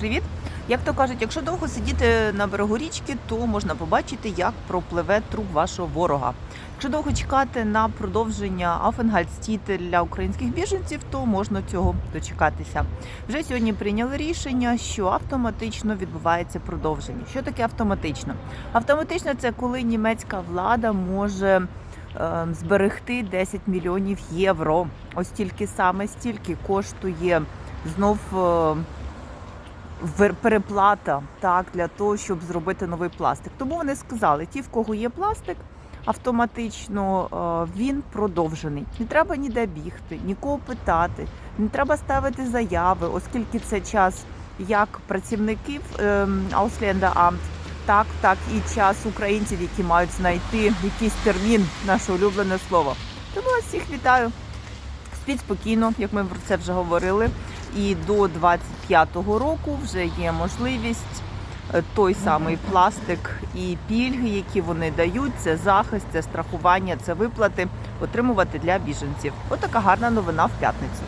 Привіт! Як то кажуть, якщо довго сидіти на берегу річки, то можна побачити, як пропливе труп вашого ворога. Якщо довго чекати на продовження Афенгальстіти для українських біженців, то можна цього дочекатися. Вже сьогодні прийняли рішення, що автоматично відбувається продовження. Що таке автоматично? Автоматично це коли німецька влада може е, зберегти 10 мільйонів євро. Ось тільки саме стільки коштує знов. Переплата так для того, щоб зробити новий пластик. Тому вони сказали: ті, в кого є пластик, автоматично е, він продовжений. Не треба ніде бігти, нікого питати, не треба ставити заяви, оскільки це час як працівників ем, Ausländer Amt, так, так і час українців, які мають знайти якийсь термін, наше улюблене слово. Тому вас всіх вітаю. Спіть спокійно, як ми про це вже говорили. І до 25-го року вже є можливість е, той самий пластик і пільги, які вони дають, це захист, це страхування, це виплати отримувати для біженців. Отака гарна новина в п'ятницю.